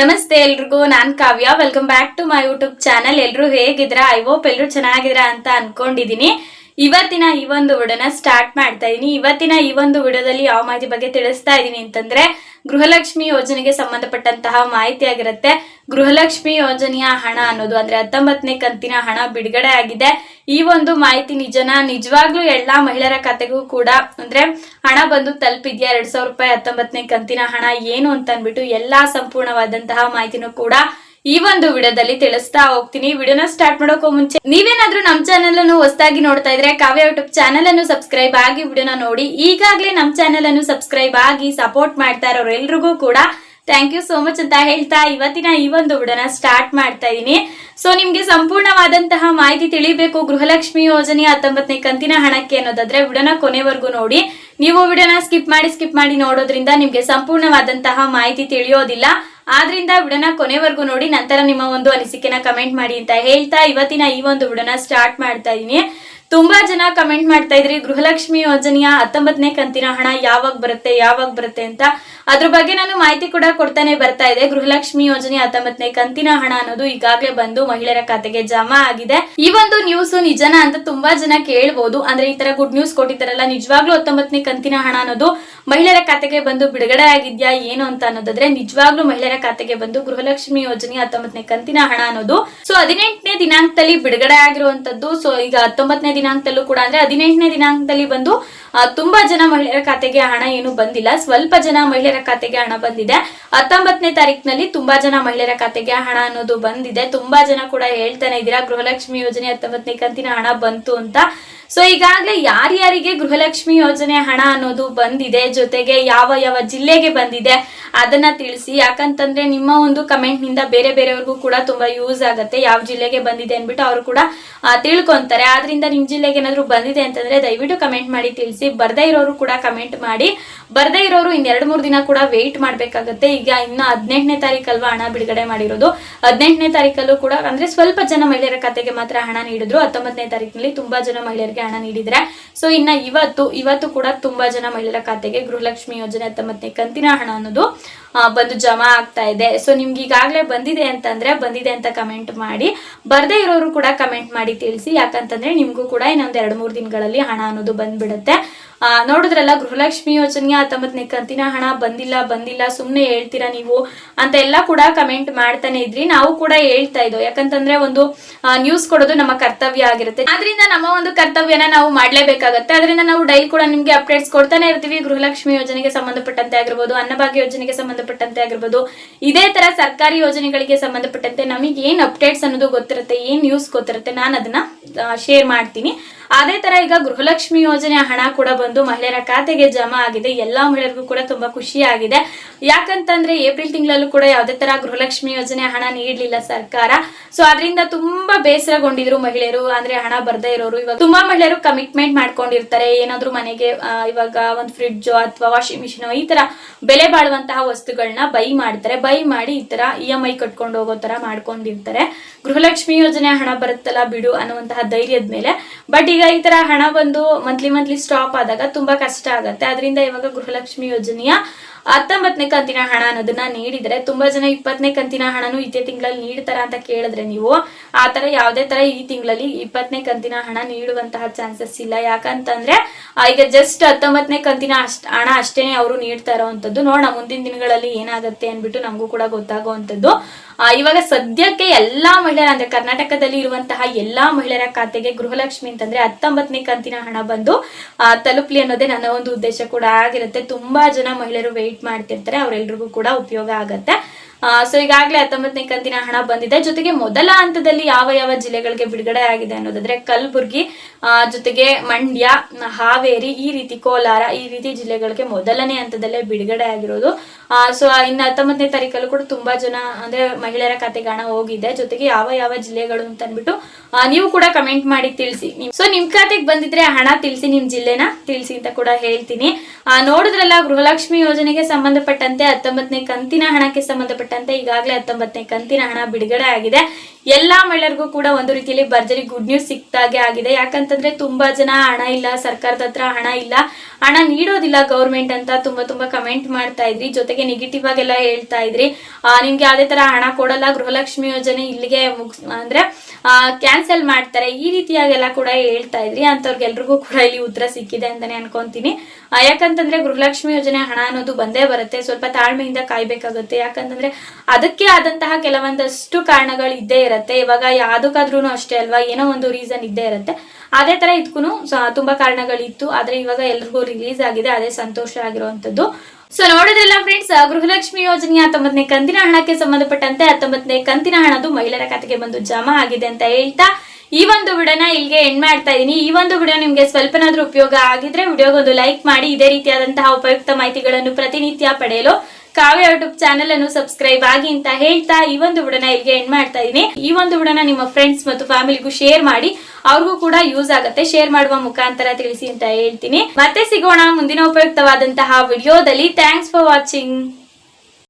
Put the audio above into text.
ನಮಸ್ತೆ ಎಲ್ರಿಗೂ, ನಾನ್ Kavya. Welcome back to my YouTube channel ಎಲ್ರು ಹೇಗಿದ್ರ ಐ ಹೋಪ್ ಎಲ್ರು ಚೆನ್ನಾಗಿದ್ರ ಅಂತ ಅನ್ಕೊಂಡಿದೀನಿ. ಇವತ್ತಿನ ಈ ಒಂದು ವಿಡಿಯೋನ ಸ್ಟಾರ್ಟ್ ಮಾಡ್ತಾ ಇದೀನಿ. ಇವತ್ತಿನ ಈ ಒಂದು ವಿಡಿಯೋದಲ್ಲಿ ಯಾವ ಮಾಹಿತಿ ಬಗ್ಗೆ ತಿಳಿಸ್ತಾ ಇದೀನಿ ಅಂತಂದ್ರೆ ಗೃಹಲಕ್ಷ್ಮಿ ಯೋಜನೆಗೆ ಸಂಬಂಧಪಟ್ಟಂತಹ ಮಾಹಿತಿ ಆಗಿರುತ್ತೆ ಗೃಹಲಕ್ಷ್ಮಿ ಯೋಜನೆಯ ಹಣ ಅನ್ನೋದು ಅಂದ್ರೆ ಹತ್ತೊಂಬತ್ತನೇ ಕಂತಿನ ಹಣ ಬಿಡುಗಡೆ ಆಗಿದೆ. ಈ ಒಂದು ಮಾಹಿತಿ ನಿಜನ? ನಿಜವಾಗ್ಲೂ ಎಲ್ಲಾ ಮಹಿಳೆಯರ ಖಾತೆಗೂ ಕೂಡ ಅಂದ್ರೆ ಹಣ ಬಂದು ತಲುಪಿದ್ಯಾ? ಎರಡ್ ಸಾವಿರ ರೂಪಾಯಿ ಹತ್ತೊಂಬತ್ತನೇ ಕಂತಿನ ಹಣ ಏನು ಅಂತ ಅನ್ಬಿಟ್ಟು ಎಲ್ಲಾ ಸಂಪೂರ್ಣವಾದಂತಹ ಮಾಹಿತಿನೂ ಕೂಡ ಈ ಒಂದು ವಿಡಿಯೋದಲ್ಲಿ ತಿಳಿಸ್ತಾ ಹೋಗ್ತೀನಿ. ವಿಡಿಯೋನ ಸ್ಟಾರ್ಟ್ ಮಾಡೋಕೋ ಮುಂಚೆ ನೀವೇನಾದ್ರೂ ನಮ್ ಚಾನೆಲ್ ಅನ್ನು ಹೊಸದಾಗಿ ನೋಡ್ತಾ ಇದ್ರೆ ಕಾವ್ಯ ಯೂಟ್ಯೂಬ್ ಚಾನೆಲ್ ಅನ್ನು ಸಬ್ಸ್ಕ್ರೈಬ್ ಆಗಿ ವಿಡಿಯೋನ ನೋಡಿ. ಈಗಾಗಲೇ ನಮ್ ಚಾನೆಲ್ ಅನ್ನು ಸಬ್ಸ್ಕ್ರೈಬ್ ಆಗಿ ಸಪೋರ್ಟ್ ಮಾಡ್ತಾ ಇರೋರು ಎಲ್ರಿಗೂ ಕೂಡ ಥ್ಯಾಂಕ್ ಯು ಸೋ ಮಚ್ ಅಂತ ಹೇಳ್ತಾ ಇವತ್ತಿನ ಈ ಒಂದು ವಿಡಿಯೋನ ಸ್ಟಾರ್ಟ್ ಮಾಡ್ತಾ ಇದ್ದೀನಿ ಸೊ ನಿಮ್ಗೆ ಸಂಪೂರ್ಣವಾದಂತಹ ಮಾಹಿತಿ ತಿಳಿಬೇಕು. ಗೃಹಲಕ್ಷ್ಮಿ ಯೋಜನೆ ಹತ್ತೊಂಬತ್ತನೇ ಕಂತಿನ ಹಣಕ್ಕೆ ಅನ್ನೋದಾದ್ರೆ ವಿಡಿಯೋನ ಕೊನೆವರೆಗೂ ನೋಡಿ. ನೀವು ವಿಡಿಯೋನ ಸ್ಕಿಪ್ ಮಾಡಿ ಸ್ಕಿಪ್ ಮಾಡಿ ನೋಡೋದ್ರಿಂದ ನಿಮ್ಗೆ ಸಂಪೂರ್ಣವಾದಂತಹ ಮಾಹಿತಿ ತಿಳಿಯೋದಿಲ್ಲ. ಆದ್ರಿಂದ ಬಿಡನ ಕೊನೆವರೆಗೂ ನೋಡಿ, ನಂತರ ನಿಮ್ಮ ಒಂದು ಅನಿಸಿಕೆನ ಕಮೆಂಟ್ ಮಾಡಿ ಅಂತ ಹೇಳ್ತಾ ಇವತ್ತಿನ ಈ ಒಂದು ಬಿಡನ ಸ್ಟಾರ್ಟ್ ಮಾಡ್ತಾ ಇದ್ದೀನಿ ತುಂಬಾ ಜನ ಕಮೆಂಟ್ ಮಾಡ್ತಾ ಇದ್ರಿ. ಗೃಹಲಕ್ಷ್ಮಿ ಯೋಜನೆಯ ಹತ್ತೊಂಬತ್ತನೇ ಕಂತಿನ ಹಣ ಯಾವಾಗ ಬರುತ್ತೆ ಯಾವಾಗ ಬರುತ್ತೆ ಅಂತ. ಅದ್ರ ಬಗ್ಗೆ ನಾನು ಮಾಹಿತಿ ಕೂಡ ಕೊಡ್ತಾನೆ ಬರ್ತಾ ಇದೆ. ಗೃಹಲಕ್ಷ್ಮಿ ಯೋಜನೆ ಹತ್ತೊಂಬತ್ತನೇ ಕಂತಿನ ಹಣ ಅನ್ನೋದು ಈಗಾಗಲೇ ಬಂದು ಮಹಿಳೆಯರ ಖಾತೆಗೆ ಜಮಾ ಆಗಿದೆ. ಈ ಒಂದು ನ್ಯೂಸ್ ನಿಜನ ಅಂತ ತುಂಬಾ ಜನ ಕೇಳ್ಬೋದು. ಅಂದ್ರೆ ಈ ತರ ಗುಡ್ ನ್ಯೂಸ್ ಕೊಟ್ಟಿದ್ದಾರಲ್ಲ, ನಿಜವಾಗ್ಲೂ ಹತ್ತೊಂಬತ್ತನೇ ಕಂತಿನ ಹಣ ಅನ್ನೋದು ಮಹಿಳೆಯರ ಖಾತೆಗೆ ಬಂದು ಬಿಡುಗಡೆ ಆಗಿದ್ಯಾ, ಏನು ಅಂತ ಅನ್ನೋದಾದ್ರೆ, ನಿಜವಾಗ್ಲೂ ಮಹಿಳೆಯರ ಖಾತೆಗೆ ಬಂದು ಗೃಹಲಕ್ಷ್ಮಿ ಯೋಜನೆ ಹತ್ತೊಂಬತ್ತನೇ ಕಂತಿನ ಹಣ ಅನ್ನೋದು ಸೊ ಹದಿನೆಂಟನೇ ದಿನಾಂಕದಲ್ಲಿ ಬಿಡುಗಡೆ ಆಗಿರುವಂತದ್ದು ಸೊ ಈಗ ಹತ್ತೊಂಬತ್ತನೇ ದಿನಾಂಕದಲ್ಲೂ ಕೂಡ ಅಂದ್ರೆ ಹದಿನೆಂಟನೇ ದಿನಾಂಕದಲ್ಲಿ ಬಂದು ತುಂಬಾ ಜನ ಮಹಿಳೆಯರ ಖಾತೆಗೆ ಹಣ ಏನು ಬಂದಿಲ್ಲ. ಸ್ವಲ್ಪ ಜನ ಮಹಿಳೆಯರ ಖಾತೆಗೆ ಹಣ ಬಂದಿದೆ. ಹತ್ತೊಂಬತ್ತನೇ ತಾರೀಕಿನಲ್ಲಿ ತುಂಬಾ ಜನ ಮಹಿಳೆಯರ ಖಾತೆಗೆ ಹಣ ಅನ್ನೋದು ಬಂದಿದೆ. ತುಂಬಾ ಜನ ಕೂಡ ಹೇಳ್ತಾನೆ ಇದ್ದೀರಾ, ಗೃಹಲಕ್ಷ್ಮಿ ಯೋಜನೆ ಹತ್ತೊಂಬತ್ತನೇ ಕಂತಿನ ಹಣ ಬಂತು ಅಂತ. ಸೊ ಈಗಾಗಲೇ ಯಾರ್ಯಾರಿಗೆ ಗೃಹಲಕ್ಷ್ಮಿ ಯೋಜನೆ ಹಣ ಅನ್ನೋದು ಬಂದಿದೆ, ಜೊತೆಗೆ ಯಾವ ಯಾವ ಜಿಲ್ಲೆಗೆ ಬಂದಿದೆ ಅದನ್ನ ತಿಳಿಸಿ. ಯಾಕಂತಂದ್ರೆ ನಿಮ್ಮ ಒಂದು ಕಮೆಂಟ್ನಿಂದ ಬೇರೆ ಬೇರೆಯವ್ರಿಗೂ ಕೂಡ ತುಂಬಾ ಯೂಸ್ ಆಗುತ್ತೆ, ಯಾವ ಜಿಲ್ಲೆಗೆ ಬಂದಿದೆ ಅಂದ್ಬಿಟ್ಟು ಅವರು ಕೂಡ ತಿಳ್ಕೊಂತಾರೆ. ಆದ್ರಿಂದ ನಿಮ್ ಜಿಲ್ಲೆಗೆ ಏನಾದ್ರು ಬಂದಿದೆ ಅಂತಂದ್ರೆ ದಯವಿಟ್ಟು ಕಮೆಂಟ್ ಮಾಡಿ ತಿಳಿಸಿ. ಬರ್ದೇ ಇರೋರು ಕೂಡ ಕಮೆಂಟ್ ಮಾಡಿ. ಬರ್ದೇ ಇರೋರು ಇನ್ನೆರಡು ಮೂರು ಮೂರ್ ದಿನ ಕೂಡ ವೆಯ್ಟ್ ಮಾಡ್ಬೇಕಾಗತ್ತೆ. ಈಗ ಇನ್ನ ಹದಿನೆಂಟನೇ ತಾರೀಕಲ್ವಾ ಹಣ ಬಿಡುಗಡೆ ಮಾಡಿರೋದು. ಹದಿನೆಂಟನೇ ತಾರೀಕಲ್ಲೂ ಕೂಡ ಅಂದ್ರೆ ಸ್ವಲ್ಪ ಜನ ಮಹಿಳೆಯರ ಖಾತೆಗೆ ಮಾತ್ರ ಹಣ ನೀಡಿದ್ರು. ಹತ್ತೊಂಬತ್ತನೇ ತಾರೀಕಿನಲ್ಲಿ ತುಂಬಾ ಜನ ಮಹಿಳೆಯರಿಗೆ ಹಣ ನೀಡಿದ್ರೆ. ಸೊ ಇನ್ನ ಇವತ್ತು ಇವತ್ತು ಕೂಡ ತುಂಬಾ ಜನ ಮಹಿಳೆಯರ ಖಾತೆಗೆ ಗೃಹಲಕ್ಷ್ಮಿ ಯೋಜನೆ ಹತ್ತೊಂಬತ್ತನೇ ಕಂತಿನ ಹಣ ಅನ್ನೋದು ಬಂದು ಜಮಾ ಆಗ್ತಾ ಇದೆ. ಸೊ ನಿಮ್ಗೆ ಈಗಾಗಲೇ ಬಂದಿದೆ ಅಂತಂದ್ರೆ, ಬಂದಿದೆ ಅಂತ ಕಮೆಂಟ್ ಮಾಡಿ. ಬರ್ದೇ ಇರೋರು ಕೂಡ ಕಮೆಂಟ್ ಮಾಡಿ ತಿಳಿಸಿ. ಯಾಕಂತಂದ್ರೆ ನಿಮ್ಗೂ ಕೂಡ ಇನ್ನೊಂದ್ ಎರಡ್ ಮೂರ್ ದಿನಗಳಲ್ಲಿ ಹಣ ಅನ್ನೋದು ಬಂದ್ಬಿಡುತ್ತೆ. ನೋಡಿದ್ರಲ್ಲ, ಗೃಹಲಕ್ಷ್ಮಿ ಯೋಜನೆಯ ಹತ್ತೊಂಬತ್ತನೇ ಕಂತಿನ ಹಣ ಬಂದಿಲ್ಲ ಬಂದಿಲ್ಲ, ಸುಮ್ನೆ ಹೇಳ್ತೀರಾ ನೀವು ಅಂತ ಎಲ್ಲ ಕೂಡ ಕಮೆಂಟ್ ಮಾಡ್ತಾನೆ ಇದ್ರಿ. ನಾವು ಕೂಡ ಹೇಳ್ತಾ ಇದ್ದೋ ಯಾಕಂತಂದ್ರೆ ಒಂದು ನ್ಯೂಸ್ ಕೊಡೋದು ನಮ್ಮ ಕರ್ತವ್ಯ ಆಗಿರುತ್ತೆ. ಆದ್ರಿಂದ ನಮ್ಮ ಒಂದು ಕರ್ತವ್ಯನ ನಾವು ಮಾಡ್ಲೇಬೇಕಾಗತ್ತೆ. ಅದರಿಂದ ನಾವು ಡೈಲಿ ಕೂಡ ನಿಮ್ಗೆ ಅಪ್ಡೇಟ್ಸ್ ಕೊಡ್ತಾನೆ ಇರ್ತೀವಿ. ಗೃಹಲಕ್ಷ್ಮಿ ಯೋಜನೆಗೆ ಸಂಬಂಧಪಟ್ಟಂತೆ ಆಗಿರ್ಬೋದು, ಅನ್ನಭಾಗ್ಯ ಯೋಜನೆಗೆ ಸಂಬಂಧಪಟ್ಟಂತೆ ಆಗಿರ್ಬೋದು, ಇದೇ ತರ ಸರ್ಕಾರಿ ಯೋಜನೆಗಳಿಗೆ ಸಂಬಂಧಪಟ್ಟಂತೆ ನಮಗೆ ಏನ್ ಅಪ್ಡೇಟ್ಸ್ ಅನ್ನೋದು ಗೊತ್ತಿರುತ್ತೆ, ಏನ್ ನ್ಯೂಸ್ ಗೊತ್ತಿರುತ್ತೆ, ನಾನು ಅದನ್ನ ಶೇರ್ ಮಾಡ್ತೀನಿ. ಅದೇ ತರ ಈಗ ಗೃಹಲಕ್ಷ್ಮಿ ಯೋಜನೆ ಹಣ ಕೂಡ ಬಂದು ಮಹಿಳೆಯರ ಖಾತೆಗೆ ಜಮಾ ಆಗಿದೆ. ಎಲ್ಲಾ ಮಹಿಳೆಯರಿಗೂ ಕೂಡ ತುಂಬಾ ಖುಷಿ ಆಗಿದೆ. ಯಾಕಂತಂದ್ರೆ ಏಪ್ರಿಲ್ ತಿಂಗಳಲ್ಲೂ ಕೂಡ ಯಾವುದೇ ತರ ಗೃಹಲಕ್ಷ್ಮಿ ಯೋಜನೆ ಹಣ ನೀಡಲಿಲ್ಲ ಸರ್ಕಾರ. ಸೊ ಅದರಿಂದ ತುಂಬಾ ಬೇಸರಗೊಂಡಿದ್ರು ಮಹಿಳೆಯರು. ಅಂದ್ರೆ ಹಣ ಬರ್ದೇ ಇರೋರು. ಇವಾಗ ತುಂಬಾ ಮಹಿಳೆಯರು ಕಮಿಟ್ಮೆಂಟ್ ಮಾಡ್ಕೊಂಡಿರ್ತಾರೆ. ಏನಾದ್ರೂ ಮನೆಗೆ ಇವಾಗ ಒಂದು ಫ್ರಿಡ್ಜ್ ಅಥವಾ ವಾಷಿಂಗ್ ಮಿಷಿನ್ ಈ ತರ ಬೆಲೆ ಬಾಳುವಂತಹ ವಸ್ತುಗಳನ್ನ ಬೈ ಮಾಡ್ತಾರೆ. ಬೈ ಮಾಡಿ ಈ ತರ ಇ ಎಂ ಐ ಕಟ್ಕೊಂಡು ಹೋಗೋ ತರ ಮಾಡ್ಕೊಂಡಿರ್ತಾರೆ. ಗೃಹಲಕ್ಷ್ಮಿ ಯೋಜನೆ ಹಣ ಬರುತ್ತಲ್ಲ ಬಿಡು ಅನ್ನುವಂತಹ ಧೈರ್ಯದ ಮೇಲೆ. ಬಟ್ ಈಗ ಈ ತರ ಹಣ ಬಂದು ಮಂತ್ಲಿ ಮಂತ್ಲಿ ಸ್ಟಾಪ್ ಆದಾಗ ತುಂಬಾ ಕಷ್ಟ ಆಗತ್ತೆ. ಅದರಿಂದ ಇವಾಗ ಗೃಹಲಕ್ಷ್ಮಿ ಯೋಜನೆಯ ಹತ್ತೊಂಬತ್ತನೇ ಕಂತಿನ ಹಣ ಅನ್ನೋದನ್ನ ನೀಡಿದ್ರೆ ತುಂಬಾ ಜನ ಇಪ್ಪತ್ತನೇ ಕಂತಿನ ಹಣನು ಇದೇ ತಿಂಗಳಲ್ಲಿ ನೀಡ್ತಾರ ಅಂತ ಕೇಳಿದ್ರೆ ನೀವು, ಆ ತರ ಯಾವುದೇ ತರ ಈ ತಿಂಗಳಲ್ಲಿ ಇಪ್ಪತ್ತನೇ ಕಂತಿನ ಹಣ ನೀಡುವಂತಹ ಚಾನ್ಸಸ್ ಇಲ್ಲ. ಯಾಕಂತಂದ್ರೆ, ಈಗ ಜಸ್ಟ್ ಹತ್ತೊಂಬತ್ತನೇ ಕಂತಿನ ಅಷ್ಟ್ ಹಣ ಅಷ್ಟೇನೆ ಅವರು ನೀಡ್ತಾ ಇರೋವಂಥದ್ದು. ನೋಡೋಣ ಮುಂದಿನ ದಿನಗಳಲ್ಲಿ ಏನಾಗುತ್ತೆ ಅನ್ಬಿಟ್ಟು ನಮಗೂ ಕೂಡ ಗೊತ್ತಾಗುವಂಥದ್ದು. ಇವಾಗ ಸದ್ಯಕ್ಕೆ ಎಲ್ಲಾ ಮಹಿಳೆಯರ, ಅಂದ್ರೆ ಕರ್ನಾಟಕದಲ್ಲಿ ಇರುವಂತಹ ಎಲ್ಲಾ ಮಹಿಳೆಯರ ಖಾತೆಗೆ ಗೃಹಲಕ್ಷ್ಮಿ ಅಂತಂದ್ರೆ ಹತ್ತೊಂಬತ್ತನೇ ಕಂತಿನ ಹಣ ಬಂದು ತಲುಪ್ಲಿ ಅನ್ನೋದೇ ನನ್ನ ಒಂದು ಉದ್ದೇಶ ಕೂಡ ಆಗಿರುತ್ತೆ. ತುಂಬಾ ಜನ ಮಹಿಳೆಯರು ವೆಯ್ಟ್ ಮಾಡ್ತಿರ್ತಾರೆ ಅವರೆಲ್ರಿಗೂ ಕೂಡ ಉಪಯೋಗ ಆಗತ್ತೆ. ಸೊ ಈಗಾಗಲೇ ಹತ್ತೊಂಬತ್ತನೇ ಕಂತಿನ ಹಣ ಬಂದಿದೆ. ಜೊತೆಗೆ ಮೊದಲ ಹಂತದಲ್ಲಿ ಯಾವ ಯಾವ ಜಿಲ್ಲೆಗಳಿಗೆ ಬಿಡುಗಡೆ ಆಗಿದೆ ಅನ್ನೋದಾದ್ರೆ ಕಲಬುರ್ಗಿ ಜೊತೆಗೆ ಮಂಡ್ಯ, ಹಾವೇರಿ, ಈ ರೀತಿ ಕೋಲಾರ, ಈ ರೀತಿ ಜಿಲ್ಲೆಗಳಿಗೆ ಮೊದಲನೇ ಹಂತದಲ್ಲೇ ಬಿಡುಗಡೆ ಆಗಿರೋದು. ಸೊ ಇನ್ನು ಹತ್ತೊಂಬತ್ತನೇ ತಾರೀಕಲ್ಲೂ ಕೂಡ ತುಂಬಾ ಜನ, ಅಂದ್ರೆ ಮಹಿಳೆಯರ ಖಾತೆಗೆ ಹಣ ಹೋಗಿದೆ. ಜೊತೆಗೆ ಯಾವ ಯಾವ ಜಿಲ್ಲೆಗಳು ಅಂತ ಅಂದ್ಬಿಟ್ಟು ನೀವು ಕೂಡ ಕಮೆಂಟ್ ಮಾಡಿ ತಿಳಿಸಿ. ಸೊ ನಿಮ್ ಖಾತೆಗೆ ಬಂದಿದ್ರೆ ಹಣ ತಿಳಿಸಿ, ನಿಮ್ ಜಿಲ್ಲೆನ ತಿಳಿಸಿ ಅಂತ ಕೂಡ ಹೇಳ್ತೀನಿ. ನೋಡಿದ್ರಲ್ಲ ಗೃಹಲಕ್ಷ್ಮಿ ಯೋಜನೆಗೆ ಸಂಬಂಧಪಟ್ಟಂತೆ ಹತ್ತೊಂಬತ್ತನೇ ಕಂತಿನ ಹಣಕ್ಕೆ ಸಂಬಂಧಪಟ್ಟಂತೆ ಈಗಾಗಲೇ ಹತ್ತೊಂಬತ್ತನೇ ಕಂತಿನ ಹಣ ಬಿಡುಗಡೆ ಆಗಿದೆ. ಎಲ್ಲಾ ಮಹಿಳೆಯರಿಗೂ ಕೂಡ ಒಂದು ರೀತಿಯಲ್ಲಿ ಭರ್ಜರಿ ಗುಡ್ ನ್ಯೂಸ್ ಸಿಕ್ತಾಗೆ ಆಗಿದೆ. ಯಾಕಂತಂದ್ರೆ ತುಂಬಾ ಜನ ಹಣ ಇಲ್ಲ ಸರ್ಕಾರದ ಹತ್ರ ಹಣ ಇಲ್ಲ. ಹಣ ನೀಡೋದಿಲ್ಲ ಗೌರ್ಮೆಂಟ್ ಅಂತ ತುಂಬಾ ತುಂಬಾ ಕಮೆಂಟ್ ಮಾಡ್ತಾ ಇದ್ರಿ. ಜೊತೆಗೆ ನೆಗೆಟಿವ್ ಆಗೆಲ್ಲ ಹೇಳ್ತಾ ಇದ್ರಿ. ಆ, ನಿಮ್ಗೆ ಯಾವ್ದೇ ತರ ಹಣ ಕೊಡಲ್ಲ ಗೃಹಲಕ್ಷ್ಮಿ ಯೋಜನೆ ಇಲ್ಲಿಗೆ ಮುಗಿಸ್ ಅಂದ್ರೆ ಕ್ಯಾನ್ಸಲ್ ಮಾಡ್ತಾರೆ. ಈ ರೀತಿಯಾಗೆಲ್ಲ ಕೂಡ ಹೇಳ್ತಾ ಇದ್ರಿ. ಅಂತವ್ರಿಗೆಲ್ರಿಗೂ ಕೂಡ ಇಲ್ಲಿ ಉತ್ತರ ಸಿಕ್ಕಿದೆ ಅಂತಾನೆ ಅನ್ಕೊಂತೀನಿ. ಯಾಕಂತಂದ್ರೆ ಗೃಹಲಕ್ಷ್ಮಿ ಯೋಜನೆ ಹಣ ಅನ್ನೋದು ಬಂದೇ ಬರುತ್ತೆ. ಸ್ವಲ್ಪ ತಾಳ್ಮೆಯಿಂದ ಕಾಯ್ಬೇಕಾಗುತ್ತೆ. ಯಾಕಂತಂದ್ರೆ ಅದಕ್ಕೆ ಆದಂತಹ ಕೆಲವೊಂದಷ್ಟು ಕಾರಣಗಳು ಇದ್ದೇ ಇರುತ್ತೆ. ಇವಾಗ ಯಾವುದಕ್ಕಾದ್ರೂ ಅಷ್ಟೇ ಅಲ್ವಾ? ಏನೋ ಒಂದು ರೀಸನ್ ಇದ್ದೇ ಇರುತ್ತೆ. ಅದೇ ತರ ಇದಕ್ಕೂ ತುಂಬಾ ಕಾರಣಗಳಿತ್ತು. ಆದ್ರೆ ಇವಾಗ ಎಲ್ರಿಗೂ ರಿಲೀಸ್ ಆಗಿದೆ. ಅದೇ ಸಂತೋಷ ಆಗಿರುವಂತದ್ದು ಸೊ ನೋಡೋದಿಲ್ಲ ಫ್ರೆಂಡ್ಸ್ ಗೃಹಲಕ್ಷ್ಮಿ ಯೋಜನೆಯ ಹತ್ತೊಂಬತ್ತನೇ ಕಂತಿನ ಹಣಕ್ಕೆ ಸಂಬಂಧಪಟ್ಟಂತೆ ಹತ್ತೊಂಬತ್ತನೇ ಕಂತಿನ ಹಣದು ಮಹಿಳೆಯರ ಖಾತೆಗೆ ಬಂದು ಜಮಾ ಆಗಿದೆ ಅಂತ ಹೇಳ್ತಾ ಈ ಒಂದು ವಿಡಿಯೋನ ಇಲ್ಲಿಗೆ ಎಂಡ್ ಮಾಡ್ತಾ ಇದ್ದೀನಿ. ಈ ಒಂದು ವಿಡಿಯೋ ನಿಮಗೆ ಸ್ವಲ್ಪನಾದ್ರೂ ಉಪಯೋಗ ಆಗಿದ್ರೆ ವಿಡಿಯೋಗೊಂದು ಲೈಕ್ ಮಾಡಿ. ಇದೇ ರೀತಿಯಾದಂತಹ ಉಪಯುಕ್ತ ಮಾಹಿತಿಗಳನ್ನು ಪ್ರತಿನಿತ್ಯ ಪಡೆಯಲು ಕಾವ್ಯ ಯೂಟ್ಯೂಬ್ ಚಾನೆಲ್ ಅನ್ನು ಸಬ್ಸ್ಕ್ರೈಬ್ ಆಗಿ ಅಂತ ಹೇಳ್ತಾ ಈ ಒಂದು ಹುಡನ ಇಲ್ಲಿಗೆ ಎಂಡ್ ಮಾಡ್ತಾ ಇದೀನಿ. ಈ ಒಂದು ಹುಡನ ನಿಮ್ಮ ಫ್ರೆಂಡ್ಸ್ ಮತ್ತು ಫ್ಯಾಮಿಲಿಗೂ ಶೇರ್ ಮಾಡಿ, ಅವ್ರಿಗೂ ಕೂಡ ಯೂಸ್ ಆಗುತ್ತೆ. ಶೇರ್ ಮಾಡುವ ಮುಖಾಂತರ ತಿಳಿಸಿ ಅಂತ ಹೇಳ್ತೀನಿ. ಮತ್ತೆ ಸಿಗೋಣ ಮುಂದಿನ ಉಪಯುಕ್ತವಾದಂತಹ ವಿಡಿಯೋದಲ್ಲಿ ಥ್ಯಾಂಕ್ಸ್ ಫಾರ್ ವಾಚಿಂಗ್